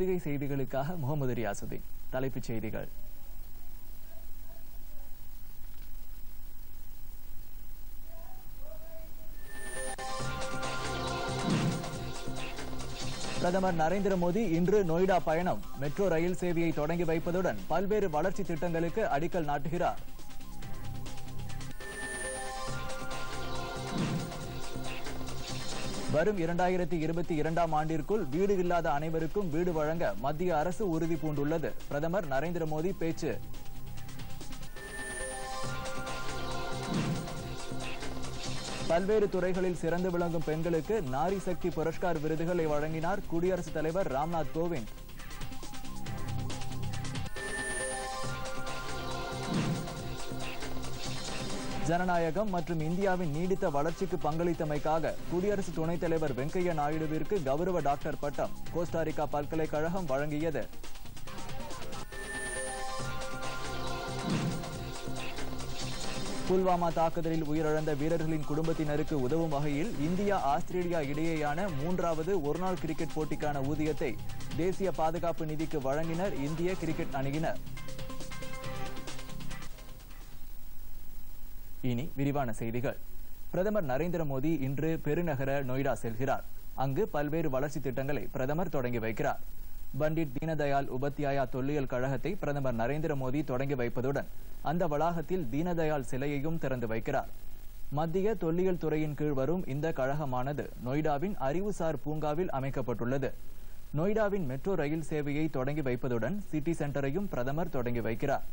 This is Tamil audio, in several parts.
பொதிகை செய்திகளுக்காக முகமது ரியாசுதீன். தலைப்புச் செய்திகள். பிரதமர் நரேந்திர மோடி இன்று நொய்டா பயணம். மெட்ரோ ரயில் சேவையை தொடங்கி வைப்பதுடன் பல்வேறு வளர்ச்சி திட்டங்களுக்கு அடிக்கல் நாட்டுகிறார். வரும் இரண்டாயிரத்தி இருபத்தி இரண்டாம் ஆண்டிற்குள் வீடு இல்லாத அனைவருக்கும் வீடு வழங்க மத்திய அரசு உறுதி பூண்டுள்ளது. பிரதமர் நரேந்திர மோடி பேச்சு. பல்வேறு துறைகளில் சிறந்து விளங்கும் பெண்களுக்கு நாரி சக்தி புரஸ்கார் விருதுகளை வழங்கினார் குடியரசுத் தலைவர் ராம்நாத் கோவிந்த். ஜனநாயகம் மற்றும் இந்தியாவின் நீடித்த வளர்ச்சிக்கு பங்களித்தமைக்காக குடியரசு துணைத் தலைவர் வெங்கையா நாயுடுவிற்கு கௌரவ டாக்டர் பட்டம் கோஸ்டாரிக்கா பல்கலைக்கழகம் வழங்கியது. புல்வாமா தாக்குதலில் உயிரிழந்த வீரர்களின் குடும்பத்தினருக்கு உதவும் வகையில் இந்தியா ஆஸ்திரேலியா இடையேயான மூன்றாவது ஒருநாள் கிரிக்கெட் போட்டிக்கான ஊதியத்தை தேசிய பாதுகாப்பு நிதிக்கு வழங்கினர் இந்திய கிரிக்கெட் அணியினர். இனி விரிவான செய்திகள். பிரதமர் நரேந்திர மோடி இன்று பெருநகர நொய்டா செல்கிறார். அங்கு பல்வேறு வளர்ச்சி திட்டங்களை பிரதமர் தொடங்கி வைக்கிறார். பண்டிட் தீனதயாள் உபத்யாயா தொல்லியல் கழகத்தை பிரதமர் நரேந்திர மோடி தொடங்கி வைப்பதுடன் அந்த வளாகத்தில் தீனதயாள் சிலையையும் திறந்து வைக்கிறார். மத்திய தொல்லியல் துறையின் கீழ் வரும் இந்த கழகமானது நொய்டாவின் அறிவுசார் பூங்காவில் அமைக்கப்பட்டுள்ளது. நொய்டாவின் மெட்ரோ ரயில் சேவையை தொடங்கி வைப்பதுடன் சிட்டி சென்டரையும் பிரதமர் தொடங்கி வைக்கிறார்.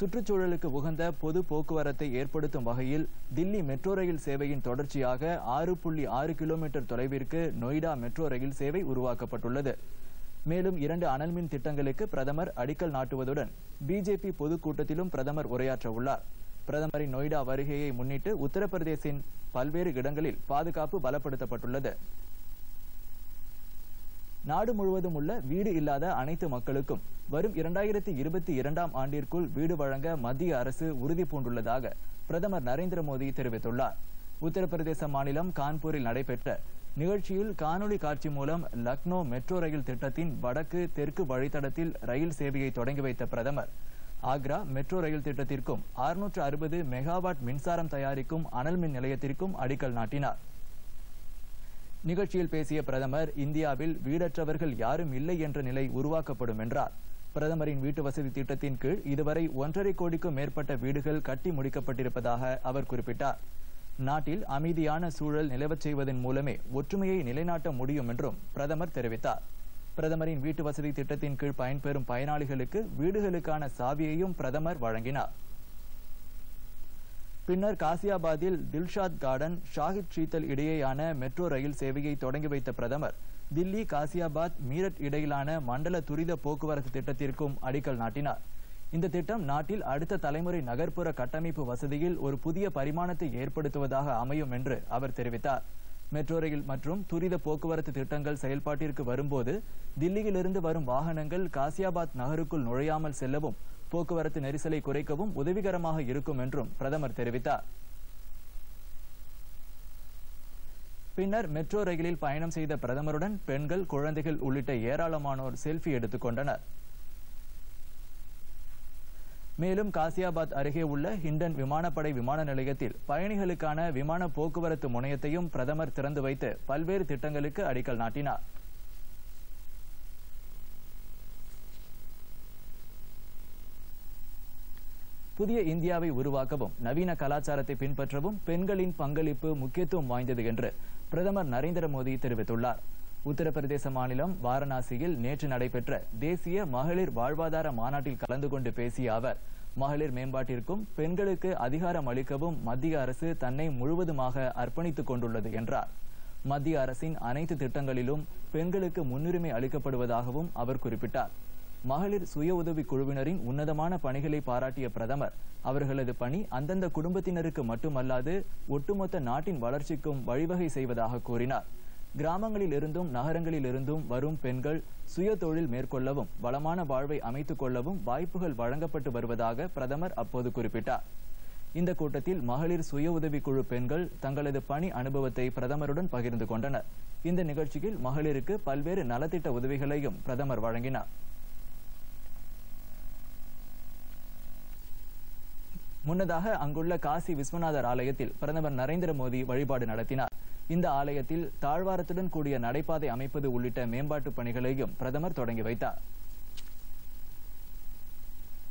சுற்றுச்சூழலுக்கு உகந்த பொது போக்குவரத்தை ஏற்படுத்தும் வகையில் தில்லி மெட்ரோ ரயில் சேவையின் தொடர்ச்சியாக ஆறு புள்ளி ஆறு கிலோமீட்டர் தொலைவிற்கு நொய்டா மெட்ரோ ரயில் சேவை உருவாக்கப்பட்டுள்ளது. மேலும் இரண்டு அனல்மின் திட்டங்களுக்கு பிரதமர் அடிக்கல் நாட்டுவதுடன் பிஜேபி பொதுக்கூட்டத்திலும் பிரதமர் உரையாற்ற உள்ளார். பிரதமரின் நொய்டா வருகையை முன்னிட்டு உத்தரப்பிரதேசின் பல்வேறு இடங்களில் பாதுகாப்பு பலப்படுத்தப்பட்டுள்ளது. நாடு முழுவதும் உள்ள வீடு இல்லாத அனைத்து மக்களுக்கும் வரும் இரண்டாயிரத்தி இருபத்தி இரண்டாம் ஆண்டிற்குள் வீடு வழங்க மத்திய அரசு உறுதி பூண்டுள்ளதாக பிரதமர் நரேந்திர மோடி தெரிவித்துள்ளார். உத்தரப்பிரதேச மாநிலம் கான்பூரில் நடைபெற்ற நிகழ்ச்சியில் காணொலி காட்சி மூலம் லக்னோ மெட்ரோ ரயில் திட்டத்தின் வடக்கு தெற்கு வழித்தடத்தில் ரயில் சேவையை தொடங்கி வைத்த பிரதமர் ஆக்ரா மெட்ரோ ரயில் திட்டத்திற்கும் அறுநூற்று அறுபது மெகாவாட் மின்சாரம் தயாரிக்கும் அனல் மின் நிலையத்திற்கும் அடிக்கல் நாட்டினார். நிகழ்ச்சியில் பேசிய பிரதமர் இந்தியாவில் வீடற்றவர்கள் யாரும் இல்லை என்ற நிலை உருவாக்கப்படும் என்றார். பிரதமரின் வீட்டு வசதி திட்டத்தின் கீழ் இதுவரை ஒன்றரை கோடிக்கும் மேற்பட்ட வீடுகள் கட்டி முடிக்கப்பட்டிருப்பதாக அவர் குறிப்பிட்டார். நாட்டில் அமைதியான சூழல் நிலவச் செய்வதன் மூலமே ஒற்றுமையை நிலைநாட்ட முடியும் என்றும் பிரதமர் தெரிவித்தார். பிரதமரின் வீட்டு வசதி திட்டத்தின் கீழ் பயன்பெறும் பயனாளிகளுக்கு வீடுகளுக்கான சாவியையும் பிரதமர் வழங்கினார். பின்னர் காசியாபாத்தில் தில்ஷாத் கார்டன் ஷாஹித் ஷீத்தல் இடையேயான மெட்ரோ ரயில் சேவையை தொடங்கி வைத்த பிரதமர். தில்லி காசியாபாத் மீரட் இடையிலான மண்டல துரித போக்குவரத்து திட்டத்திற்கும் அடிக்கல் நாட்டினார். இந்த திட்டம் நாட்டில் அடுத்த தலைமுறை நகர்ப்புற கட்டமைப்பு வசதியில் ஒரு புதிய பரிமாணத்தை ஏற்படுத்துவதாக அமையும் என்று அவர் தெரிவித்தார். மெட்ரோ ரயில் மற்றும் துரித போக்குவரத்து திட்டங்கள் செயல்பாட்டிற்கு வரும்போது தில்லியிலிருந்து வரும் வாகனங்கள் காசியாபாத் நகருக்குள் நுழையாமல் செல்லவும் போக்குவரத்து நெரிசலை குறைக்கவும் உதவிகரமாக இருக்கும் என்றும் பிரதமர் தெரிவித்தார். பின்னர் மெட்ரோ ரயிலில் பயணம் செய்த பிரதமருடன் பெண்கள் குழந்தைகள் உள்ளிட்ட ஏராளமானோர் செல்ஃபி எடுத்துக் கொண்டனர். மேலும் காசியாபாத் அருகே உள்ள ஹிண்டன் விமானப்படை விமான நிலையத்தில் பயணிகளுக்கான விமான போக்குவரத்து முனையத்தையும் பிரதமர் திறந்து வைத்து பல்வேறு திட்டங்களுக்கு அடிக்கல் நாட்டினார். புதிய இந்தியாவை உருவாக்கவும் நவீன கலாச்சாரத்தை பின்பற்றவும் பெண்களின் பங்களிப்பு முக்கியத்துவம் வாய்ந்தது என்று பிரதமர் நரேந்திர மோடி தெரிவித்துள்ளார். உத்தரப்பிரதேச மாநிலம் வாரணாசியில் நேற்று நடைபெற்ற தேசிய மகளிர் வாழ்வாதார மாநாட்டில் கலந்து கொண்டு பேசிய அவர் மகளிர் மேம்பாட்டிற்கும் பெண்களுக்கு அதிகாரம் அளிக்கவும் மத்திய அரசு தன்னை முழுவதுமாக அர்ப்பணித்துக் கொண்டுள்ளது என்றார். மத்திய அரசின் அனைத்து திட்டங்களிலும் பெண்களுக்கு முன்னுரிமை அளிக்கப்படுவதாகவும் அவர் குறிப்பிட்டார். மகளிர் சுய உதவி குழுவினரின் உன்னதமான பணிகளை பாராட்டிய பிரதமர் அவர்களது பணி அந்தந்த குடும்பத்தினருக்கு மட்டுமல்லாது ஒட்டுமொத்த நாட்டின் வளர்ச்சிக்கும் வழிவகை செய்வதாக கூறினார். கிராமங்களில் இருந்தும் நகரங்களில் இருந்தும் வரும் பெண்கள் சுய தொழில் மேற்கொள்ளவும் வளமான வாழ்வை அமைத்துக் கொள்ளவும் வாய்ப்புகள் வழங்கப்பட்டு வருவதாக பிரதமர் அப்போது குறிப்பிட்டார். இந்த கூட்டத்தில் மகளிர் சுய உதவிக்குழு பெண்கள் தங்களது பணி அனுபவத்தை பிரதமருடன் பகிர்ந்து கொண்டனர். இந்த நிகழ்ச்சியில் மகளிருக்கு பல்வேறு நலத்திட்ட உதவிகளையும் பிரதமர் வழங்கினார். முன்னதாக அங்குள்ள காசி விஸ்வநாதர் ஆலயத்தில் பிரதமர் நரேந்திர மோடி வழிபாடு நடத்தினார். இந்த ஆலயத்தில் தாழ்வாரத்துடன் கூடிய நடைபாதை அமைப்பது உள்ளிட்ட மேம்பாட்டு பணிகளையும் பிரதமர் தொடங்கி வைத்தார்.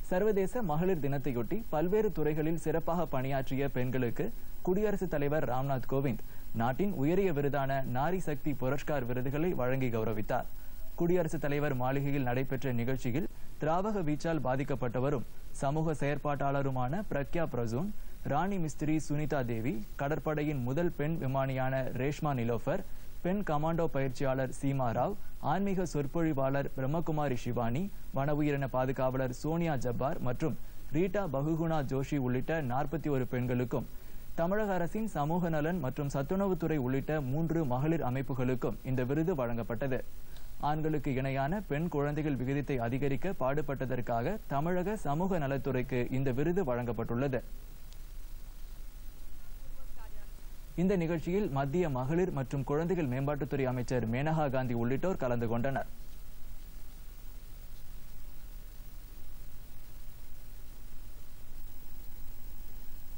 சர்வதேச மகளிர் தினத்தையொட்டி பல்வேறு துறைகளில் சிறப்பாக பணியாற்றிய பெண்களுக்கு குடியரசுத் தலைவர் ராம்நாத் கோவிந்த் நாட்டின் உயரிய விருதான நாரி சக்தி புரஸ்கார் விருதுகளை வழங்கி கௌரவித்தார். குடியரசுத் தலைவர் மாளிகையில் நடைபெற்ற நிகழ்ச்சியில் திராவக வீச்சால் பாதிக்கப்பட்டவரும் சமூக செயற்பாட்டாளருமான பிரக்யா பிரசூன் ராணி மிஸ்திரி சுனிதா தேவி கடற்படையின் முதல் பெண் விமானியான ரேஷ்மா நிலோஃபர் பெண் கமாண்டோ பயிற்சியாளர் சீமா ராவ் ஆன்மீக சொற்பொழிவாளர் பிரம்மகுமாரி சிவானி வன உயிரின பாதுகாவலர் சோனியா ஜப்பார் மற்றும் ரீட்டா பகுகுணா ஜோஷி உள்ளிட்ட நாற்பத்தி ஒரு பெண்களுக்கும் தமிழக அரசின் சமூக நலன் மற்றும் சத்துணவுத்துறை உள்ளிட்ட மூன்று மகளிர் அமைப்புகளுக்கும் இந்த விருது வழங்கப்பட்டது. ஆண்களுக்கு இணையான பெண் குழந்தைகள் விகிதத்தை அதிகரிக்க பாடுபட்டதற்காக தமிழக சமூக நலத்துறைக்கு இந்த விருது வழங்கப்பட்டுள்ளது. இந்த நிகழ்ச்சியில் மத்திய மகளிர் மற்றும் குழந்தைகள் மேம்பாட்டுத்துறை அமைச்சர் மேனகா காந்தி உள்ளிட்டோர் கலந்து கொண்டனர்.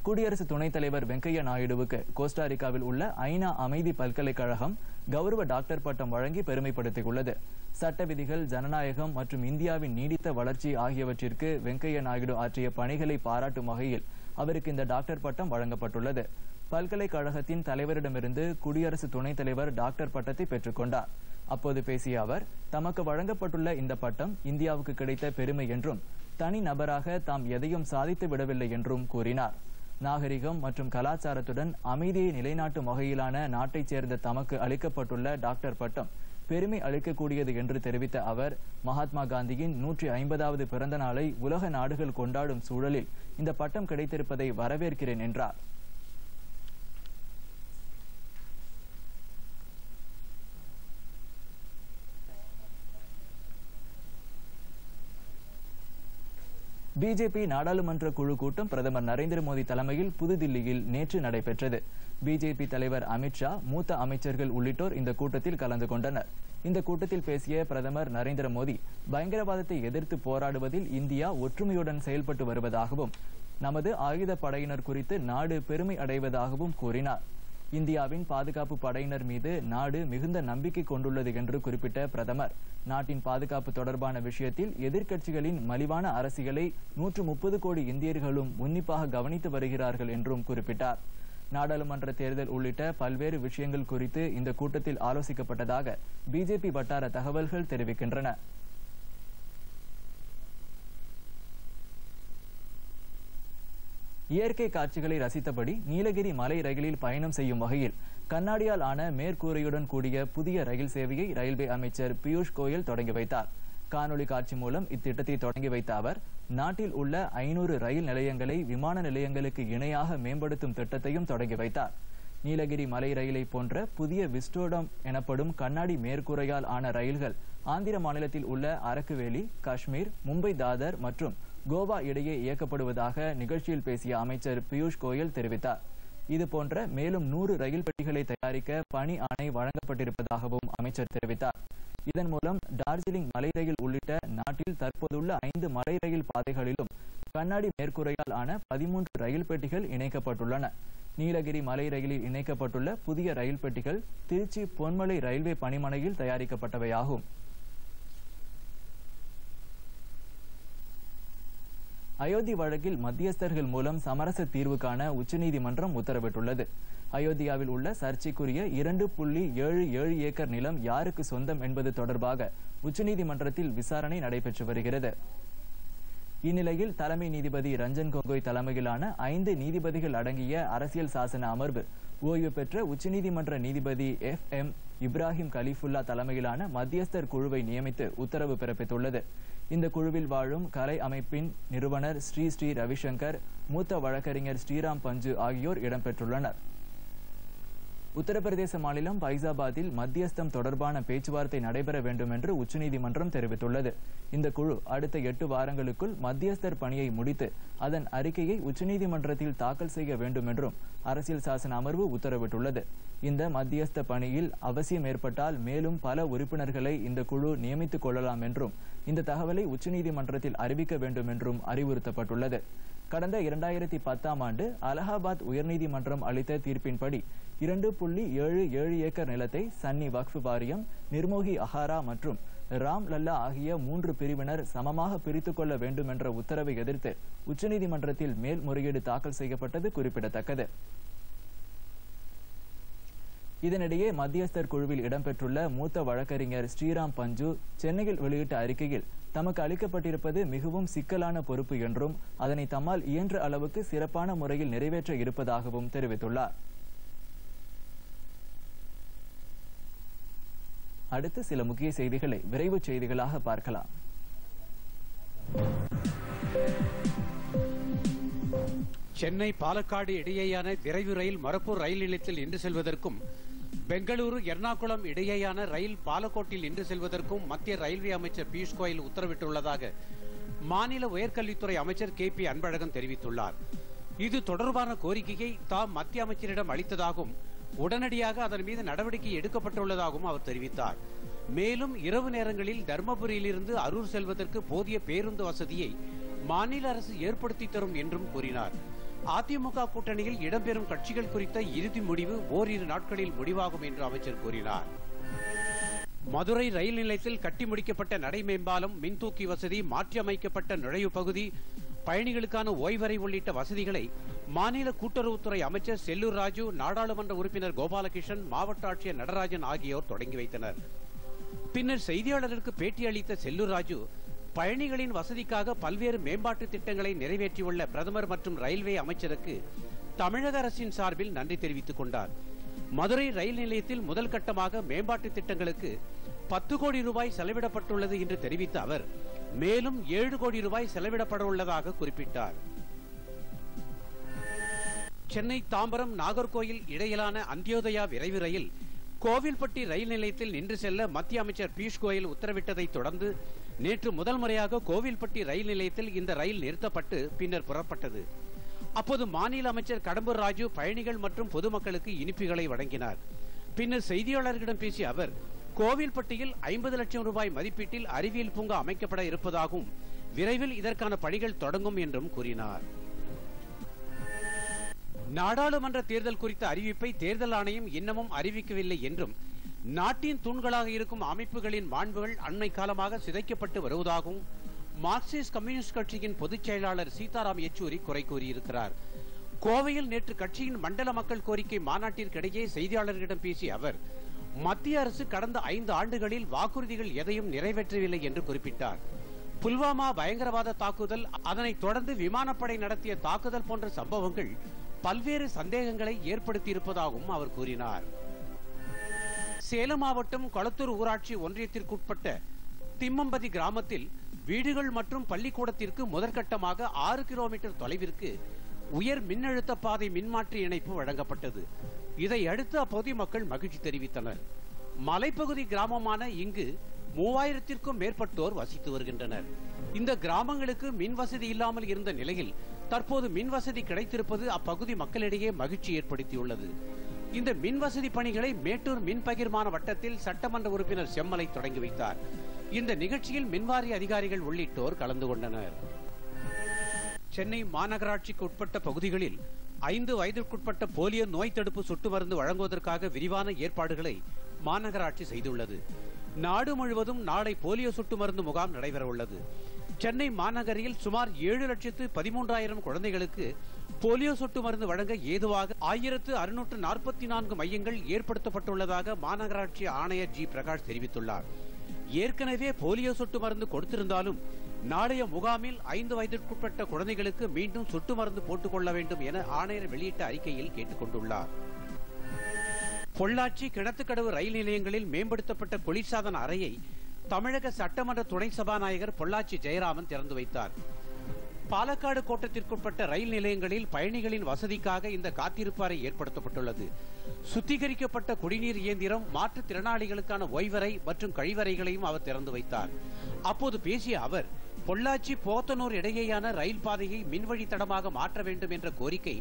குடியரசு துணைத் தலைவர் வெங்கையா நாயுடுவுக்கு கோஸ்டாரிக்காவில் உள்ள ஐநா அமைதி பல்கலைக்கழகம் கௌரவ டாக்டர் பட்டம் வழங்கி பெருமைப்படுத்தியுள்ளது. சட்ட விதிகள் ஜனநாயகம் மற்றும் இந்தியாவின் நீடித்த வளர்ச்சி ஆகியவற்றிற்கு வெங்கையா நாயுடு ஆற்றிய பணிகளை பாராட்டும் வகையில் அவருக்கு இந்த டாக்டர் பட்டம் வழங்கப்பட்டுள்ளது. பல்கலைக்கழகத்தின் தலைவரிடமிருந்து குடியரசு துணைத் தலைவர் டாக்டர் பட்டத்தை பெற்றுக்கொண்டார் அப்போது பேசிய அவர் தமக்கு வழங்கப்பட்டுள்ள இந்த பட்டம் இந்தியாவுக்கு கிடைத்த பெருமை என்றும் தனி நபராக தாம் எதையும் சாதித்து விடவில்லை என்றும் கூறினார். நாகரிகம் மற்றும் கலாச்சாரத்துடன் அமைதியை நிலைநாட்டும் வகையிலான நாட்டைச் சேர்ந்த தமக்கு அளிக்கப்பட்டுள்ள டாக்டர் பட்டம் பெருமை அளிக்கக்கூடியது என்று தெரிவித்த அவர் மகாத்மா காந்தியின் நூற்றி ஐம்பதாவது பிறந்த நாளை உலக நாடுகள் கொண்டாடும் சூழலில் இந்த பட்டம் கிடைத்திருப்பதை வரவேற்கிறேன் என்றார். பிஜேபி நாடாளுமன்ற குழு கூட்டம் பிரதமர் நரேந்திர மோடி தலைமையில் புதுதில்லியில் நேற்று நடைபெற்றது. பிஜேபி தலைவர் அமித்ஷா மூத்த அமைச்சர்கள் உள்ளிட்டோர் இந்த கூட்டத்தில் கலந்து கொண்டனர். இந்த கூட்டத்தில் பேசிய பிரதமர் நரேந்திர மோடி பயங்கரவாதத்தை எதிர்த்து போராடுவதில் இந்தியா ஒற்றுமையுடன் செயல்பட்டு வருவதாகவும் நமது ஆயுத படையினர் குறித்து நாடு பெருமை அடைவதாகவும் கூறினார். இந்தியாவின் பாதுகாப்பு படையினர் மீது நாடு மிகுந்த நம்பிக்கை கொண்டுள்ளது என்று குறிப்பிட்ட பிரதமர். நாட்டின் பாதுகாப்பு தொடர்பான விஷயத்தில் எதிர்க்கட்சிகளின் மலிவான அரசியலை நூற்று முப்பது கோடி இந்தியர்களும் உன்னிப்பாக கவனித்து வருகிறார்கள் என்றும் குறிப்பிட்டார். நாடாளுமன்ற தேர்தல் உள்ளிட்ட பல்வேறு விஷயங்கள் குறித்து இந்த கூட்டத்தில் ஆலோசிக்கப்பட்டதாக பிஜேபி வட்டார தகவல்கள் தெரிவிக்கின்றன. இயற்கை காட்சிகளை ரசித்தபடி நீலகிரி மலை ரயிலில் பயணம் செய்யும் வகையில் கண்ணாடியால் ஆன மேற்கூரையுடன் கூடிய புதிய ரயில் சேவையை ரயில்வே அமைச்சர் பியூஷ் கோயல் தொடங்கி வைத்தார். காணொலி காட்சி மூலம் இத்திட்டத்தை தொடங்கி வைத்த அவர் நாட்டில் உள்ள ஐநூறு ரயில் நிலையங்களை விமான நிலையங்களுக்கு இணையாக மேம்படுத்தும் திட்டத்தையும் தொடங்கி வைத்தார். நீலகிரி மலை ரயிலை போன்ற புதிய விஸ்டோடம் எனப்படும் கண்ணாடி மேற்கூரையால் ஆன ரயில்கள் ஆந்திர மாநிலத்தில் உள்ள அரக்குவேலி காஷ்மீர் மும்பை தாதர் மற்றும் கோவா இடையே இயக்கப்படுவதாக நிகழ்ச்சியில் பேசிய அமைச்சர் பியூஷ் கோயல் தெரிவித்தார். இது போன்ற மேலும் நூறு ரயில் பெட்டிகளை தயாரிக்க பணி ஆணை வழங்கப்பட்டிருப்பதாகவும் அமைச்சர் தெரிவித்தார். இதன் மூலம் டார்ஜிலிங் மலை ரயில் உள்ளிட்ட நாட்டில் தற்போதுள்ள ஐந்து மலை ரயில் பாதைகளிலும் கண்ணாடி மேற்கூரையால் ஆன பதிமூன்று ரயில் பெட்டிகள் இணைக்கப்பட்டுள்ளன. நீலகிரி மலை ரயிலில் இணைக்கப்பட்டுள்ள புதிய ரயில் பெட்டிகள் திருச்சி பொன்மலை ரயில்வே பணிமனையில் தயாரிக்கப்பட்டவையாகும். அயோத்தி வழக்கில் மத்தியஸ்தர்கள் மூலம் சமரச தீர்வு காண உச்சநீதிமன்றம் உத்தரவிட்டுள்ளது. அயோத்தியாவில் உள்ள சர்ச்சைக்குரிய இரண்டு புள்ளி ஏழு ஏழு ஏக்கர் நிலம் யாருக்கு சொந்தம் என்பது தொடர்பாக உச்சநீதிமன்றத்தில் விசாரணை நடைபெற்று வருகிறது. இந்நிலையில் தலைமை நீதிபதி ரஞ்சன் கோகோய் தலைமையிலான ஐந்து நீதிபதிகள் அடங்கிய அரசியல் சாசன அமர்வு ஓய்வு பெற்ற உச்சநீதிமன்ற நீதிபதி எஃப் எம் இப்ராஹிம் கலிஃபுல்லா தலைமையிலான மத்தியஸ்தர் குழுவை நியமித்து உத்தரவு பிறப்பித்துள்ளது. இந்த குழுவில் வாழும் கலை அமைப்பின் நிறுவனர் ஸ்ரீ ஸ்ரீ ரவிசங்கர் மூத்த வழக்கறிஞர் ஸ்ரீராம் பஞ்சு ஆகியோர் இடம்பெற்றுள்ளனர். உத்தரப்பிரதேச மாநிலம் பைசாபாத்தில் மத்தியஸ்தம் தொடர்பான பேச்சுவார்த்தை நடைபெற வேண்டும் என்று உச்சநீதிமன்றம் தெரிவித்துள்ளது. இந்த குழு அடுத்த எட்டு வாரங்களுக்குள் மத்தியஸ்தர் பணியை முடித்து அதன் அறிக்கையை உச்சநீதிமன்றத்தில் தாக்கல் செய்ய வேண்டும் என்றும் அரசியல் சாசன அமர்வு உத்தரவிட்டுள்ளது. இந்த மத்தியஸ்த பணியில் அவசியம் ஏற்பட்டால் மேலும் பல உறுப்பினர்களை இந்த குழு நியமித்துக் கொள்ளலாம் என்றும் இந்த தகவலை உச்சநீதிமன்றத்தில் அறிவிக்க வேண்டும் என்றும் அறிவுறுத்தப்பட்டுள்ளது. கடந்த இரண்டாயிரத்தி பத்தாம் ஆண்டு அலகாபாத் உயர்நீதிமன்றம் அளித்த தீர்ப்பின்படி இரண்டு புள்ளி ஏழு ஏழு ஏக்கர் நிலத்தை சன்னி வக்ஃப் வாரியம் நிர்மோகி அஹாரா மற்றும் ராம் லல்லா ஆகிய மூன்று பிரிவினர் சமமாக பிரித்துக் கொள்ள வேண்டும் என்ற உத்தரவை எதிர்த்து உச்சநீதிமன்றத்தில் மேல்முறையீடு தாக்கல் செய்யப்பட்டது குறிப்பிடத்தக்கது. இதனிடையே மத்தியஸ்தர் குழுவில் இடம்பெற்றுள்ள மூத்த வழக்கறிஞர் ஸ்ரீராம் பஞ்சு சென்னையில் வெளியிட்ட அறிக்கையில் தமக்கு அளிக்கப்பட்டிருப்பது மிகவும் சிக்கலான பொறுப்பு என்றும் அதனை தம்மால் இயன்ற அளவுக்கு சிறப்பான முறையில் நிறைவேற்ற இருப்பதாகவும் தெரிவித்துள்ளார். அடுத்து சில முக்கிய செய்திகளை விரைவு செய்திகளாக பார்க்கலாம். சென்னை பாலக்காடு இடையேயான விரைவு ரயில் மரப்பூர் ரயில் நிலையத்தில் இன்று செல்வதற்கும் பெங்களூரு எர்ணாகுளம் இடையேயான ரயில் பாலக்கோட்டில் இன்று செல்வதற்கும் மத்திய ரயில்வே அமைச்சர் பியூஷ் கோயல் உத்தரவிட்டுள்ளதாக மாநில உயர்கல்வித்துறை அமைச்சர் கே பி அன்பழகன் தெரிவித்துள்ளார். இது தொடர்பான கோரிக்கையை தாம் மத்திய அமைச்சரிடம் அளித்ததாகவும் உடனடியாக அதன் மீது நடவடிக்கை எடுக்கப்பட்டுள்ளதாகவும் அவர் தெரிவித்தார். மேலும் இரவு நேரங்களில் தர்மபுரியிலிருந்து அரூர் செல்வதற்கு போதிய பேருந்து வசதியை மாநில அரசு ஏற்படுத்தி தரும் என்றும் கூறினார். அதிமுக கூட்டணியில் இடம்பெறும் கட்சிகள் குறித்த இறுதி முடிவு ஓரிரு நாட்களில் முடிவாகும் என்று அமைச்சர் கூறினார். மதுரை ரயில் நிலையத்தில் கட்டி முடிக்கப்பட்ட நடை மேம்பாலம் மின்தூக்கி வசதி மாற்றியமைக்கப்பட்ட நுழைவு பகுதி பயணிகளுக்கான ஓய்வறை உள்ளிட்ட வசதிகளை மாநில கூட்டுறவுத்துறை அமைச்சர் செல்லூர் ராஜு நாடாளுமன்ற உறுப்பினர் கோபாலகிருஷ்ணன் மாவட்ட ஆட்சியர் நடராஜன் ஆகியோர் தொடங்கி வைத்தனர். பின்னர் செய்தியாளர்களுக்கு பேட்டியளித்த செல்லூர் ராஜு பயணிகளின் வசதிக்காக பல்வேறு மேம்பாட்டு திட்டங்களை நிறைவேற்றியுள்ள பிரதமர் மற்றும் ரயில்வே அமைச்சருக்கு தமிழக அரசின் சார்பில் நன்றி தெரிவித்துக் கொண்டார். மதுரை ரயில் நிலையத்தில் முதல் கட்டமாக மேம்பாட்டு திட்டங்களுக்கு பத்து கோடி ரூபாய் செலவிடப்பட்டுள்ளது என்று தெரிவித்த அவர் மேலும் ஏழு கோடி ரூபாய் செலவிடப்பட உள்ளதாக குறிப்பிட்டார். சென்னை தாம்பரம் நாகர்கோயில் இடையிலான அந்தியோதயா விரைவு ரயில் கோவில்பட்டி ரயில் நிலையத்தில் நின்று செல்ல மத்திய அமைச்சர் பியூஷ் கோயல் உத்தரவிட்டதை தொடர்ந்து நேற்று முதல் முறையாக கோவில்பட்டி ரயில் நிலையத்தில் இந்த ரயில் நிறுத்தப்பட்டு பின்னர் புறப்பட்டது. அப்போது மாநில அமைச்சர் கடம்பூர் ராஜு பயணிகள் மற்றும் பொதுமக்களுக்கு இனிப்புகளை வழங்கினார். பின்னர் செய்தியாளர்களிடம் பேசிய அவர் கோவில்பட்டியில் ஐம்பது லட்சம் ரூபாய் மதிப்பீட்டில் அறிவியல் பூங்கா அமைக்கப்பட இருப்பதாகவும் விரைவில் இதற்கான பணிகள் தொடங்கும் என்றும் கூறினார். நாடாளுமன்ற தேர்தல் குறித்த அறிவிப்பை தேர்தல் ஆணையம் இன்னமும் அறிவிக்கவில்லை என்றும் நாட்டின் தூண்களாக இருக்கும் அமைப்புகளின் மாண்புகள் அண்மை காலமாக சிதைக்கப்பட்டு வருவதாகவும் மார்க்சிஸ்ட் கம்யூனிஸ்ட் கட்சியின் பொதுச் செயலாளர் சீதாராம் யெச்சூரி குறை கூறியிருக்கிறார். கோவையில் நேற்று கட்சியின் மண்டல மக்கள் கோரிக்கை மாநாட்டிற்கிடையே செய்தியாளர்களிடம் பேசிய அவர் மத்திய அரசு கடந்த ஐந்து ஆண்டுகளில் வாக்குறுதிகள் எதையும் நிறைவேற்றவில்லை என்று குறிப்பிட்டார். புல்வாமா பயங்கரவாத தாக்குதல் அதனைத் தொடர்ந்து விமானப்படை நடத்திய தாக்குதல் போன்ற சம்பவங்கள் பல்வேறு சந்தேகங்களை ஏற்படுத்தியிருப்பதாகவும் அவர் கூறினார். சேலம் மாவட்டம் கொளத்தூர் ஊராட்சி ஒன்றியத்திற்குட்பட்ட திம்மம்பதி கிராமத்தில் வீடுகள் மற்றும் பள்ளிக்கூடத்திற்கு முதற்கட்டமாக ஆறு கிலோமீட்டர் தொலைவிற்கு உயர் மின்னழுத்த பாதை மின்மாற்றி இணைப்பு வழங்கப்பட்டது. இதை அடுத்து அப்பகுதி மக்கள் மகிழ்ச்சி தெரிவித்தனர். மலைப்பகுதி கிராமமான இங்கு மூவாயிரத்திற்கும் மேற்பட்டோர் வசித்து வருகின்றனர். இந்த கிராமங்களுக்கு மின் வசதி இல்லாமல் இருந்த நிலையில் தற்போது மின் வசதி கிடைத்திருப்பது அப்பகுதி மக்களிடையே மகிழ்ச்சி ஏற்படுத்தியுள்ளது. இந்த மின் வசதி பணிகளை மேட்டூர் மின் பகிர்மான வட்டத்தில் சட்டமன்ற உறுப்பினர் செம்மலை தொடங்கி வைத்தார். இந்த நிகழ்ச்சியில் மின்வாரிய அதிகாரிகள் உள்ளிட்டோர் கலந்து கொண்டனர். சென்னை மாநகராட்சிக்கு உட்பட்ட பகுதிகளில் ஐந்து வயதிற்குட்பட்ட போலியோ நோய் தடுப்பு சொட்டு மருந்து வழங்குவதற்காக விரிவான ஏற்பாடுகளை மாநகராட்சி செய்துள்ளது. நாடு முழுவதும் நாளை போலியோ சொட்டு மருந்து முகாம் நடைபெறவுள்ளது. சென்னை மாநகரில் சுமார் ஏழு லட்சத்து பதிமூன்றாயிரம் குழந்தைகளுக்கு போலியோ சொட்டு மருந்து வழங்க ஏதுவாக ஆயிரத்து அறுநூற்று நாற்பத்தி நான்கு மையங்கள் ஏற்படுத்தப்பட்டுள்ளதாக மாநகராட்சி ஆணையர் ஜி. பிரகாஷ் தெரிவித்துள்ளார். ஏற்கனவே போலியோ சொட்டு மருந்து கொடுத்திருந்தாலும் நாளைய முகாமில் ஐந்து வயதிற்குட்பட்ட குழந்தைகளுக்கு மீண்டும் சொட்டு மருந்து போட்டுக் கொள்ள வேண்டும் என ஆணையர் வெளியிட்ட அறிக்கையில் கேட்டுக் கொண்டுள்ளார் பொள்ளாச்சி கிணத்துக்கடவு ரயில் நிலையங்களில் மேம்படுத்தப்பட்ட குளிர்சாதன அறையை தமிழக சட்டமன்ற துணை சபாநாயகர் பொள்ளாச்சி ஜெயராமன் திறந்து வைத்தார். பாலக்காடு கோட்டத்திற்குட்பட்ட ரயில் நிலையங்களில் பயணிகளின் வசதிக்காக இந்த காத்திருப்பாறை ஏற்படுத்தப்பட்டுள்ளது. சுத்திகரிக்கப்பட்ட குடிநீர் இயந்திரம் மாற்றுத்திறனாளிகளுக்கான ஓய்வறை மற்றும் கழிவறைகளையும் அவர் திறந்து வைத்தார். அப்போது பேசிய அவர் பொள்ளாச்சி போத்தனூர் இடையேயான ரயில் பாதையை மின்வழி தடமாக மாற்ற வேண்டும் என்ற கோரிக்கை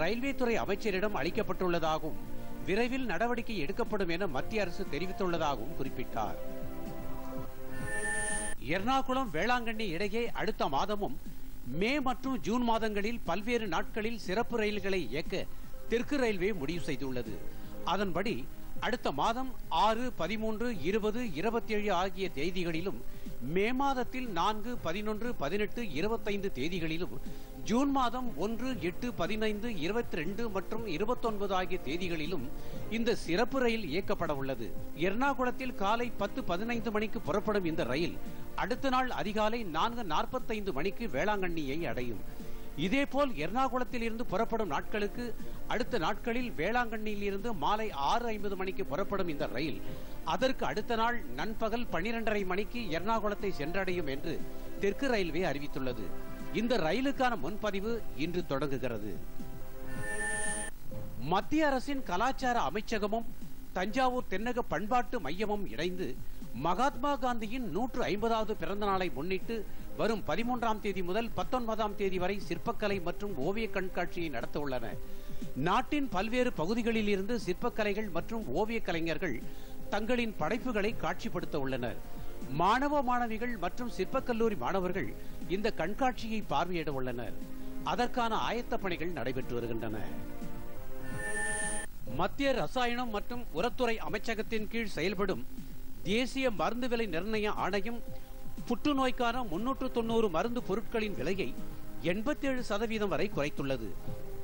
ரயில்வே துறை அமைச்சரிடம் அளிக்கப்பட்டுள்ளதாகவும் விரைவில் நடவடிக்கை எடுக்கப்படும் என மத்திய அரசு தெரிவித்துள்ளதாகவும் குறிப்பிட்டார். எர்ணாகுளம் வேளாங்கண்ணி இடையே அடுத்த மாதமும் மே மற்றும் ஜூன் மாதங்களில் பல்வேறு நாட்களில் சிறப்பு ரயில்களை இயக்க தெற்கு ரயில்வே முடிவு செய்துள்ளது. அதன்படி அடுத்த மாதம் ஆறு பதிமூன்று இருபது இருபத்தி ஏழு ஆகிய தேதிகளிலும் மே மாதத்தில் நான்கு பதினொன்று பதினெட்டு இருபத்தைந்து தேதிகளிலும் ஜூன் மாதம் ஒன்று எட்டு பதினைந்து இருபத்தி ரெண்டு மற்றும் இருபத்தொன்பது ஆகிய தேதிகளிலும் இந்த சிறப்பு ரயில் இயக்கப்பட உள்ளது. எர்ணாகுளத்தில் காலை பத்து பதினைந்து மணிக்கு புறப்படும் இந்த ரயில் அடுத்த நாள் அதிகாலை நான்கு நாற்பத்தைந்து மணிக்கு வேளாங்கண்ணியை அடையும். இதேபோல் எர்ணாகுளத்தில் இருந்து புறப்படும் நாட்களுக்கு அடுத்த நாட்களில் வேளாங்கண்ணியில் இருந்து மாலை ஆறு ஐம்பது மணிக்கு புறப்படும் இந்த ரயில் அதற்கு அடுத்த நாள் நண்பகல் பனிரெண்டரை மணிக்கு எர்ணாகுளத்தை சென்றடையும் என்று தெற்கு ரயில்வே அறிவித்துள்ளது. இந்த ரயிலுக்கான முன்பதிவு இன்று தொடங்குகிறது. மத்திய அரசின் கலாச்சார அமைச்சகமும் தஞ்சாவூர் தென்னக பண்பாட்டு மையமும் இணைந்து மகாத்மா காந்தியின் நூற்று ஐம்பதாவது பிறந்த நாளை முன்னிட்டு வரும் பதிமூன்றாம் தேதி முதல் பத்தொன்பதாம் தேதி வரை சிற்பக்கலை மற்றும் ஓவிய கண்காட்சியை நடத்த உள்ளன. நாட்டின் பல்வேறு பகுதிகளில் இருந்து சிற்பக்கலைகள் மற்றும் ஓவிய கலைஞர்கள் தங்களின் படைப்புகளை காட்சிப்படுத்த உள்ளனர். மாணவ மாணவிகள் மற்றும் சிற்பக்கல்லூரி மாணவர்கள் இந்த கண்காட்சியை பார்வையிட உள்ளனர். அதற்கான ஆயத்த பணிகள் நடைபெற்று வருகின்றன. மத்திய ரசாயனம் மற்றும் உரத்துறை அமைச்சகத்தின் கீழ் செயல்படும் தேசிய மருந்து விலை நிர்ணய ஆணையம் புற்றுநோய்க்கான முன்னூற்று தொண்ணூறு மருந்து பொருட்களின் விலையை எண்பத்தி ஏழு சதவீதம் வரை குறைத்துள்ளது.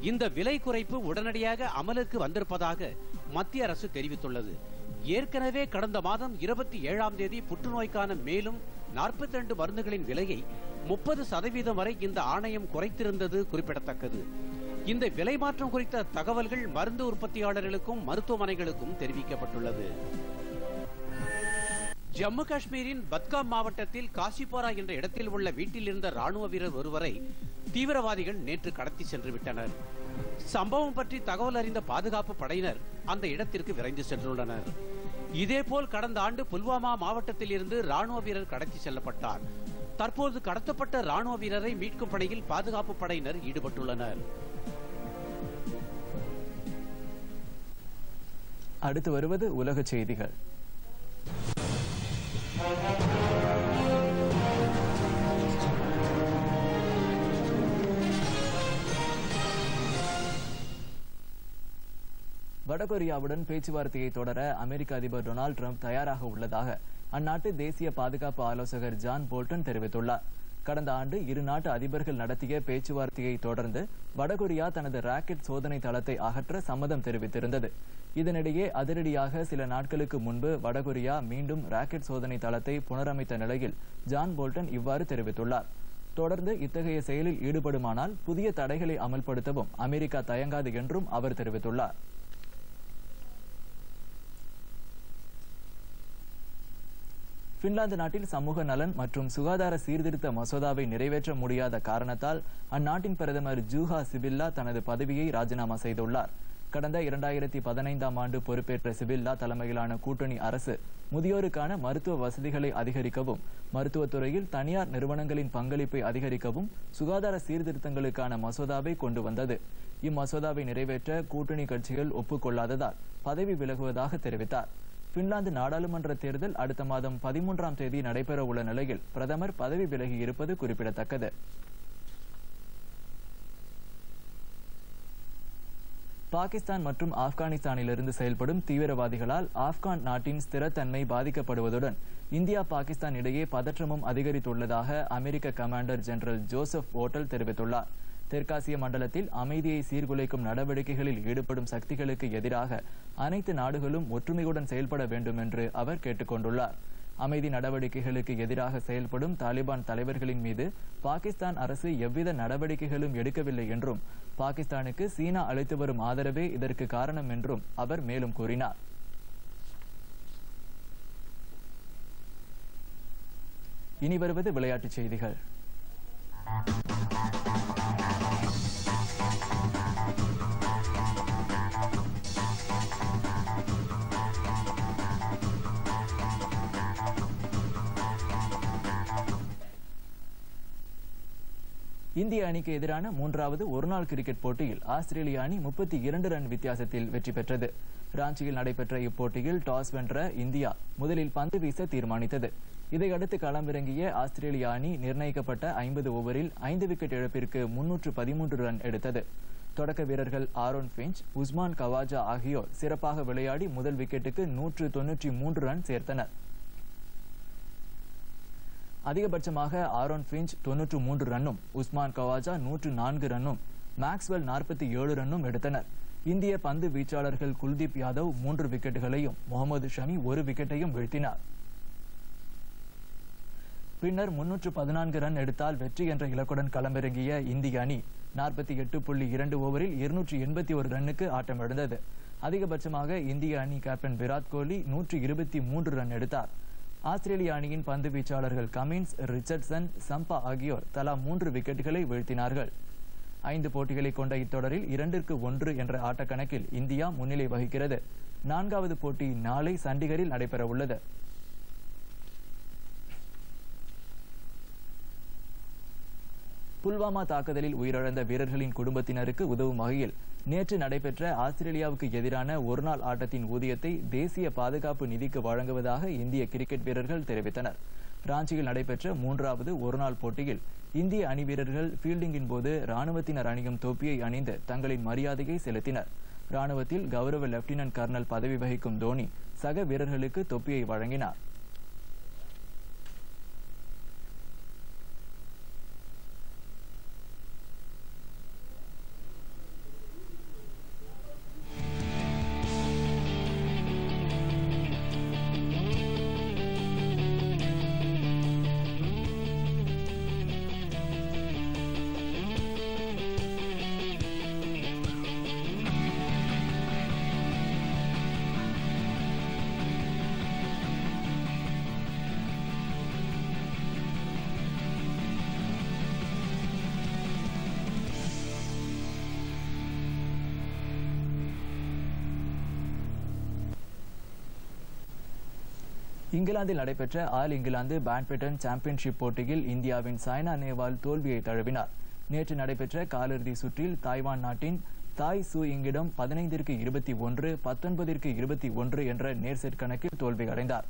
இந்த விலை குறைப்பு உடனடியாக அமலுக்கு வந்திருப்பதாக மத்திய அரசு தெரிவித்துள்ளது. ஏற்கனவே கடந்த மாதம் இருபத்தி ஏழாம் தேதி புற்றுநோய்க்கான மேலும் நாற்பத்தி ரெண்டு மருந்துகளின் விலையை முப்பது சதவீதம் வரை இந்த ஆணையம் குறைத்திருந்தது குறிப்பிடத்தக்கது. இந்த விலை மாற்றம் குறித்த தகவல்கள் மருந்து உற்பத்தியாளர்களுக்கும் மருத்துவமனைகளுக்கும் தெரிவிக்கப்பட்டுள்ளது. ஜம்மு காஷ்மீரின் பத்காம் மாவட்டத்தில் காசிபோரா என்ற இடத்தில் உள்ள வீட்டில் இருந்த ராணுவ வீரர் ஒருவரை தீவிரவாதிகள் நேற்று கடத்தி சென்று விட்டனர் சம்பவம் பற்றி தகவல் அறிந்த பாதுகாப்பு படையினர் அந்த இடத்திற்கு விரைந்து சென்றுள்ளனர். இதேபோல் கடந்த ஆண்டு புல்வாமா மாவட்டத்தில் இருந்து ராணுவ வீரர் கடத்தி செல்லப்பட்டார். தற்போது கடத்தப்பட்ட ராணுவ வீரரை மீட்கும் பணியில் பாதுகாப்பு படையினர் ஈடுபட்டுள்ளனர். அடுத்து வருவது உலக செய்திகள். வடகொரியாவுடன் பேச்சுவார்த்தையை தொடர அமெரிக்க அதிபர் டொனால்டு ட்ரம்ப் தயாராக உள்ளதாக அந்நாட்டு தேசிய பாதுகாப்பு ஆலோசகர் ஜான் போல்டன் தெரிவித்துள்ளார். கடந்த ஆண்டு இரு நாட்டு அதிபர்கள் நடத்திய பேச்சுவார்த்தையை தொடர்ந்து வடகொரியா தனது ராக்கெட் சோதனை தளத்தை அகற்ற சம்மதம் தெரிவித்திருந்தது. இதனிடையே அதிரடியாக சில நாட்களுக்கு முன்பு வடகொரியா மீண்டும் ராக்கெட் சோதனை தளத்தை புனரமைத்த நிலையில் ஜான் போல்டன் இவ்வாறு தெரிவித்துள்ளார். தொடர்ந்து இத்தகைய செயலில் ஈடுபடுமானால் புதிய தடைகளை அமல்படுத்தவும் அமெரிக்கா தயங்காது என்றும் அவர் தெரிவித்துள்ளார். பின்லாந்து நாட்டில் சமூக நலன் மற்றும் சுகாதார சீர்திருத்த மசோதாவை நிறைவேற்ற முடியாத காரணத்தால் அந்நாட்டின் பிரதமர் ஜூஹா சிபில்லா தனது பதவியை ராஜினாமா செய்துள்ளார். கடந்த இரண்டாயிரத்தி பதினைந்தாம் ஆண்டு பொறுப்பேற்ற சிபில்லா தலைமையிலான கூட்டணி அரசு முதியோருக்கான மருத்துவ வசதிகளை அதிகரிக்கவும் மருத்துவத்துறையில் தனியார் நிறுவனங்களின் பங்களிப்பை அதிகரிக்கவும் சுகாதார சீர்திருத்தங்களுக்கான மசோதாவை கொண்டு வந்தது. இம்மசோதாவை நிறைவேற்ற கூட்டணி கட்சிகள் ஒப்புக்கொள்ளாததால் பதவி விலகுவதாக தெரிவித்தார். பின்லாந்து நாடாளுமன்ற தேர்தல் அடுத்த மாதம் பதிமூன்றாம் தேதி நடைபெற உள்ள நிலையில் பிரதமர் பதவி விலகி இருப்பது குறிப்பிடத்தக்கது. பாகிஸ்தான் மற்றும் ஆப்கானிஸ்தானிலிருந்து செயல்படும் தீவிரவாதிகளால் ஆப்கான் நாட்டின் ஸ்திரத்தன்மை பாதிக்கப்படுவதுடன் இந்தியா பாகிஸ்தான் இடையே பதற்றமும் அதிகரித்துள்ளதாக அமெரிக்க கமாண்டர் ஜெனரல் ஜோசப் ஓட்டல் தெரிவித்துள்ளார். தெற்காசிய மண்டலத்தில் அமைதியை சீர்குலைக்கும் நடவடிக்கைகளில் ஈடுபடும் சக்திகளுக்கு எதிராக அனைத்து நாடுகளும் ஒற்றுமையுடன் செயல்பட வேண்டும் என்று அவர் கேட்டுக்கொண்டுள்ளார். அமைதி நடவடிக்கைகளுக்கு எதிராக செயல்படும் தாலிபான் தலைவர்களின் மீது பாகிஸ்தான் அரசு எவ்வித நடவடிக்கைகளும் எடுக்கவில்லை என்றும் பாகிஸ்தானுக்கு சீனா அளித்து வரும் ஆதரவே இதற்கு காரணம் என்றும் அவர் மேலும் கூறினார். இனி வருவது விளையாட்டுச் செய்திகள். இந்திய அணிக்கு எதிரான மூன்றாவது ஒருநாள் கிரிக்கெட் போட்டியில் ஆஸ்திரேலிய அணி முப்பத்தி இரண்டு ரன் வித்தியாசத்தில் வெற்றி பெற்றது. ராஞ்சியில் நடைபெற்ற இப்போட்டியில் டாஸ் வென்ற இந்தியா முதலில் பந்து வீச தீர்மானித்தது. இதையடுத்து களமிறங்கிய ஆஸ்திரேலிய அணி நிர்ணயிக்கப்பட்ட ஐம்பது ஓவரில் ஐந்து விக்கெட் இழப்பிற்கு முன்னூற்று பதிமூன்று ரன் எடுத்தது. தொடக்க வீரர்கள் ஆரோன் பிஞ்ச் உஸ்மான் கவாஜா ஆகியோர் சிறப்பாக விளையாடி முதல் விக்கெட்டுக்கு நூற்று தொன்னூற்றி மூன்று ரன் சேர்த்தனர். அதிகபட்சமாக ஆரோன் பிஞ்ச் தொன்னூற்று மூன்று ரன்னும் உஸ்மான் கவாஜா நூற்று நான்கு ரன்னும் மேக்ஸ்வெல் நாற்பத்தி ஏழு ரன்னும் எடுத்தனர். இந்திய பந்து வீச்சாளர்கள் குல்தீப் யாதவ் மூன்று விக்கெட்டுகளையும் முகமது ஷமி ஒரு விக்கெட்டையும் வீழ்த்தினார். பின்னர் முன்னூற்று பதினான்கு ரன் எடுத்தால் வெற்றி என்ற இலக்குடன் களமிறங்கிய இந்திய அணி நாற்பத்தி எட்டு புள்ளி இரண்டு ஓவரில் இருநூற்றி எண்பத்தி ஒரு ரன்னுக்கு ஆட்டமிழந்தது. அதிகபட்சமாக இந்திய அணி கேப்டன் விராட் கோலி நூற்றி இருபத்தி மூன்று ரன் எடுத்தார். ஆஸ்திரேலிய அணியின் பந்து வீச்சாளர்கள் கமின்ஸ் ரிச்சர்ட்சன் சம்பா ஆகியோர் தலா மூன்று விக்கெட்டுகளை வீழ்த்தினார்கள். ஐந்து போட்டிகளை கொண்ட இத்தொடரில் இரண்டிற்கு ஒன்று என்ற ஆட்டக்கணக்கில் இந்தியா முன்னிலை வகிக்கிறது. நான்காவது போட்டி நாளை சண்டிகரில் நடைபெறவுள்ளது. புல்வாமா தாக்குதலில் உயிரிழந்த வீரர்களின் குடும்பத்தினருக்கு உதவும் வகையில் நேற்று நடைபெற்ற ஆஸ்திரேலியாவுக்கு எதிரான ஒருநாள் ஆட்டத்தின் ஊதியத்தை தேசிய பாதுகாப்பு நிதிக்கு வழங்குவதாக இந்திய கிரிக்கெட் வீரர்கள் தெரிவித்தனர். ராஞ்சியில் நடைபெற்ற மூன்றாவது ஒருநாள் போட்டியில் இந்திய அணி வீரர்கள் ஃபீல்டிங்கின் போது ராணுவத்தினர் அணியும் தொப்பியை அணிந்து தங்களின் மரியாதையை செலுத்தினர். ராணுவத்தில் கௌரவ லெப்டினன்ட் கர்னல் பதவி வகிக்கும் தோனி சக வீரர்களுக்கு தொப்பியை வழங்கினார். இங்கிலாந்தில் நடைபெற்ற ஆல் இங்கிலாந்து பேட்மிண்டன் சாம்பியன்ஷிப் போட்டியில் இந்தியாவின் சாய்னா நேவால் தோல்வியை தழுவினார். நேற்று நடைபெற்ற காலிறுதி சுற்றில் தாய்வான் நாட்டின் தாய் சு இங்கிடம் பதினைந்திற்கு இருபத்தி ஒன்று பத்தொன்பதிற்கு இருபத்தி ஒன்று என்ற நேர்செட் கணக்கில் தோல்வி அடைந்தார்.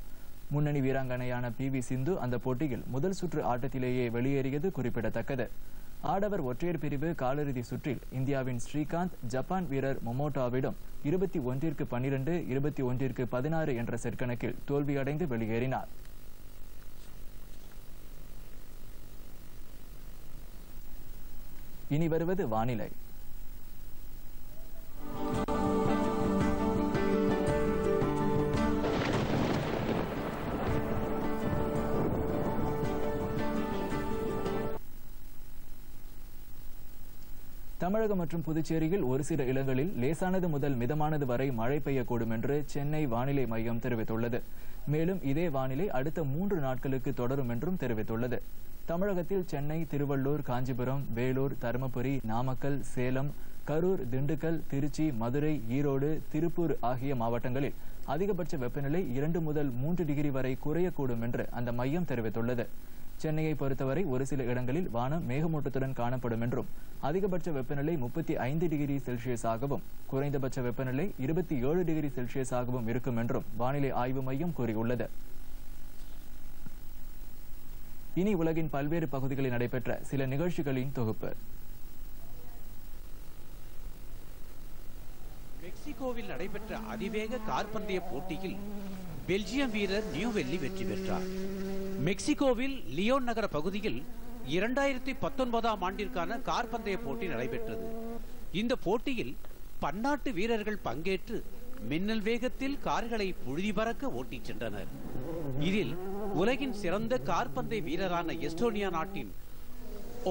முன்னணி வீராங்கனையான பி வி சிந்து அந்த போட்டியில் முதல் சுற்று ஆட்டத்திலேயே வெளியேறியது குறிப்பிடத்தக்கது. ஆடவர் ஒற்றையர் பிரிவு காலிறுதி சுற்றில் இந்தியாவின் ஸ்ரீகாந்த் ஜப்பான் வீரர் மொமோட்டாவிடம் இருபத்தி ஒன்றிற்கு பன்னிரண்டு இருபத்தி ஒன்றிற்கு பதினாறு என்ற செற்கணக்கில் தோல்வியடைந்து வெளியேறினார். இனி வருவது வானிலை. தமிழகம் மற்றும் புதுச்சேரியில் ஒரு சில இடங்களில் லேசானது முதல் மிதமானது வரை மழை பெய்யக்கூடும் என்று சென்னை வானிலை மையம் தெரிவித்துள்ளது. மேலும் இதே வானிலை அடுத்த மூன்று நாட்களுக்கு தொடரும் என்றும் தெரிவித்துள்ளது. தமிழகத்தில் சென்னை திருவள்ளூர் காஞ்சிபுரம் வேலூர் தருமபுரி நாமக்கல் சேலம் கரூர் திண்டுக்கல் திருச்சி மதுரை ஈரோடு திருப்பூர் ஆகிய மாவட்டங்களில் அதிகபட்ச வெப்பநிலை இரண்டு முதல் மூன்று டிகிரி வரை குறையக்கூடும் என்று அந்த மையம் தெரிவித்துள்ளது. சென்னையை பொறுத்தவரை ஒரு சில இடங்களில் வானம் மேகமூட்டத்துடன் காணப்படும் என்றும் அதிகபட்ச வெப்பநிலை முப்பத்தி ஐந்து டிகிரி செல்சியஸாகவும் குறைந்தபட்ச வெப்பநிலை இருபத்தி ஏழு டிகிரி செல்சியஸாகவும் இருக்கும் என்றும் வானிலை ஆய்வு மையம் கூறியுள்ளது. இனி உலகின் பல்வேறு பகுதிகளில் நடைபெற்ற சில நிகழ்ச்சிகளின் தொகுப்பு. மெக்சிகோவில் நடைபெற்ற அதிவேக கார்பந்தய போட்டியில் பெல்ஜியம் வீரர் நியூவெல்லி வெற்றி பெற்றார். மெக்சிகோவில் லியோன் நகர பகுதியில் இரண்டாயிரத்தி பத்தொன்பதாம் ஆண்டிற்கான கார்பந்தய போட்டி நடைபெற்றது. இந்த போட்டியில் பன்னாட்டு வீரர்கள் பங்கேற்று மின்னல் வேகத்தில் கார்களை புழுதி பறக்க ஓட்டிச் சென்றனர். இதில் உலகின் சிறந்த கார்பந்தய வீரரான எஸ்டோனியா நாட்டின்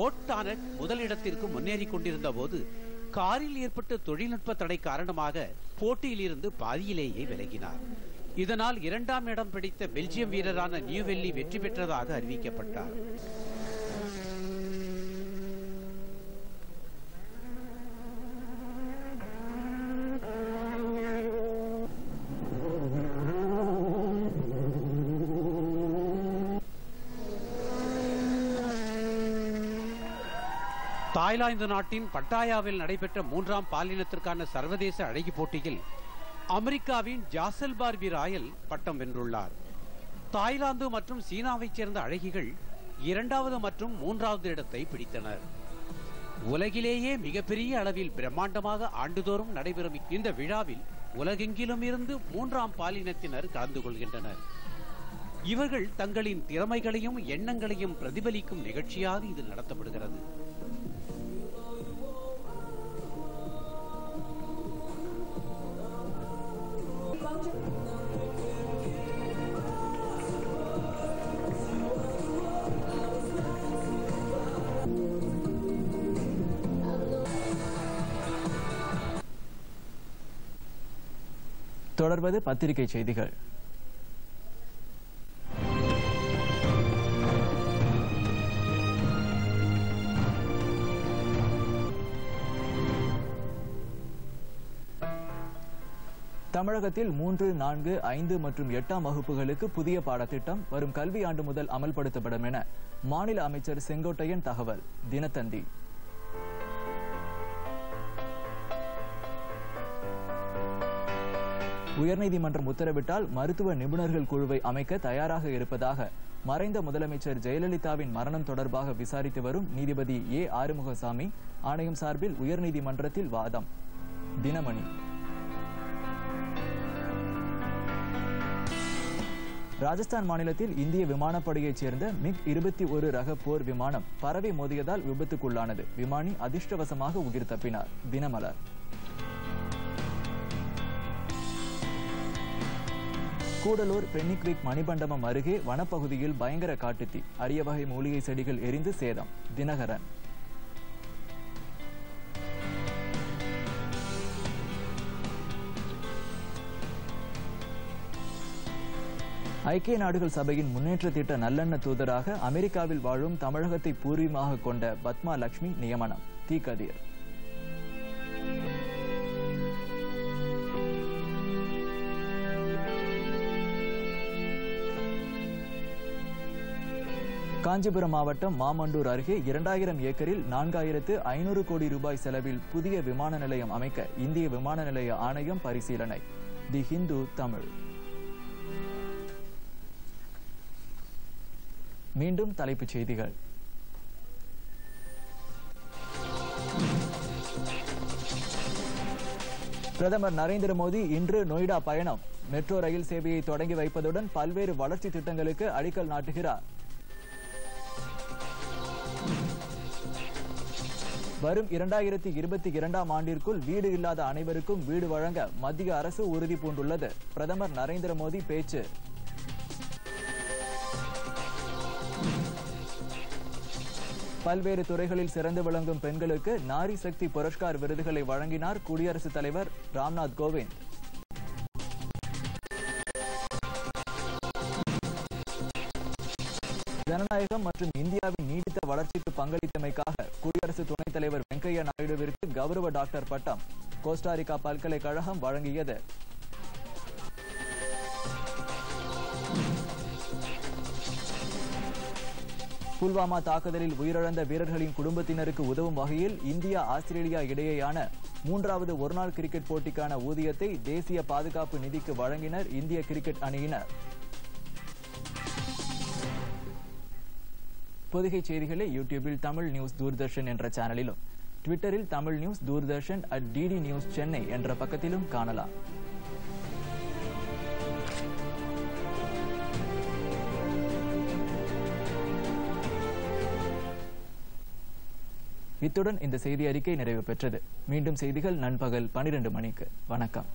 ஓட்டானட் முதலிடத்திற்கு முன்னேறி கொண்டிருந்த போது காரில் ஏற்பட்ட தொழில்நுட்ப தடை காரணமாக போட்டியில் இருந்து பாதியிலேயே விலகினார். இதனால் இரண்டாம் இடம் பிடித்த பெல்ஜியம் வீரரான நியூவெல்லி வெற்றி பெற்றதாக அறிவிக்கப்பட்டார். தாய்லாந்து நாட்டின் பட்டாயாவில் நடைபெற்ற மூன்றாம் பாலினத்திற்கான சர்வதேச அழகி போட்டியில் அமெரிக்காவின் ஜாசல் பார்பி ராயல் பட்டம் வென்றுள்ளார். தாய்லாந்து மற்றும் சீனாவைச் சேர்ந்த அழகிகள் இரண்டாவது மற்றும் மூன்றாவது இடத்தை பிடித்தனர். உலகிலேயே மிகப்பெரிய அளவில் பிரம்மாண்டமாக ஆண்டுதோறும் நடைபெறும் இந்த விழாவில் உலகெங்கிலும் இருந்து மூன்றாம் பாலினத்தினர் கலந்து கொள்கின்றனர். இவர்கள் தங்களின் திறமைகளையும் எண்ணங்களையும் பிரதிபலிக்கும் நிகழ்ச்சியாக இது நடத்தப்படுகிறது. தொடர்வது பத்திரிகை செய்திகள். தமிழகத்தில் மூன்று நான்கு ஐந்து மற்றும் எட்டாம் வகுப்புகளுக்கு புதிய பாடத்திட்டம் வரும் கல்வி ஆண்டு முதல் அமல்படுத்தப்படும் என மாநில அமைச்சர் செங்கோட்டையன் தகவல். தினத்தந்தி. உயர்நீதிமன்றம் உத்தரவிட்டால் மருத்துவ நிபுணர்கள் குழுவை அமைக்க தயாராக இருப்பதாக மறைந்த முதலமைச்சர் ஜெயலலிதாவின் மரணம் தொடர்பாக விசாரித்து வரும் நீதிபதி ஏ. ஆறுமுகசாமி ஆணையம் சார்பில் உயர்நீதிமன்றத்தில் வாதம். தினமணி. ராஜஸ்தான் மாநிலத்தில் இந்திய விமானப்படையைச் சேர்ந்த மிக் இருபத்தி ஒரு ரக போர் விமானம் பறவை மோதியதால் விபத்துக்குள்ளானது. விமானி அதிர்ஷ்டவசமாக உயிர் தப்பினார். தினமலர். கூடலூர் பென்னிக்விக் மணிமண்டபம் அருகே வனப்பகுதியில் பயங்கர காட்டுத்தீ. அரிய வகை மூலிகை செடிகள் எரிந்து சேதம். தினகரன். ஐக்கிய நாடுகள் சபையின் முன்னேற்ற திட்ட நல்லெண்ண தூதராக அமெரிக்காவில் வாழும் தமிழகத்தை பூர்வீகமாக கொண்ட பத்மா லட்சுமி நியமனம். தீக்கதிர். காஞ்சிபுரம் மாவட்டம் மாமண்டூர் அருகே இரண்டாயிரம் ஏக்கரில் நான்காயிரத்து ஐநூறு கோடி ரூபாய் செலவில் புதிய விமான நிலையம் அமைக்க இந்திய விமான நிலைய ஆணையம் பரிசீலனை. தி ஹிந்து தமிழ். மீண்டும் தலைப்புச் செய்திகள். பிரதமர் நரேந்திர மோடி இன்று நொய்டா பயணம். மெட்ரோ ரயில் சேவையை தொடங்கி வைப்பதுடன் பல்வேறு வளர்ச்சி திட்டங்களுக்கு அடிக்கல் நாட்டுகிறார். வரும் இரண்டாயிரத்தி இருபத்தி இரண்டாம் ஆண்டிற்குள் வீடு இல்லாத அனைவருக்கும் வீடு வழங்க மத்திய அரசு உறுதி பூண்டுள்ளது. பிரதமர் நரேந்திர மோடி பேச்சு. பல்வேறு துறைகளில் சிறந்து விளங்கும் பெண்களுக்கு நாரி சக்தி புரஸ்கார் விருதுகளை வழங்கினார் குடியரசுத் தலைவர் ராம்நாத் கோவிந்த். ஜனநாயகம் மற்றும் இந்தியாவின் நீடித்த வளர்ச்சிக்கு பங்களித்தமைக்காக குடியரசு துணைத் தலைவர் வெங்கையா நாயுடுவிற்கு கௌரவ டாக்டர் பட்டம். கோஸ்டாரிக்கா பல்கலைக்கழகம் வழங்கியது. புல்வாமா தாக்குதலில் உயிரிழந்த வீரர்களின் குடும்பத்தினருக்கு உதவும் வகையில் இந்தியா ஆஸ்திரேலியா இடையேயான மூன்றாவது ஒருநாள் கிரிக்கெட் போட்டிக்கான ஊதியத்தை தேசிய பாதுகாப்பு நிதிக்கு வழங்கினர் இந்திய கிரிக்கெட் அணியினர். பொதிகை செய்திகளை யூடியூபில் தமிழ் நியூஸ் தூர்தர்ஷன் என்ற சேனலிலும் ட்விட்டரில் Tamil news Doordarshan at DD news Chennai என்ற பக்கத்திலும் காணலாம். இத்துடன் இந்த செய்தி அறிக்கை நிறைவு பெற்றது. மீண்டும் செய்திகள் நண்பகல் பனிரெண்டு மணிக்கு. வணக்கம்.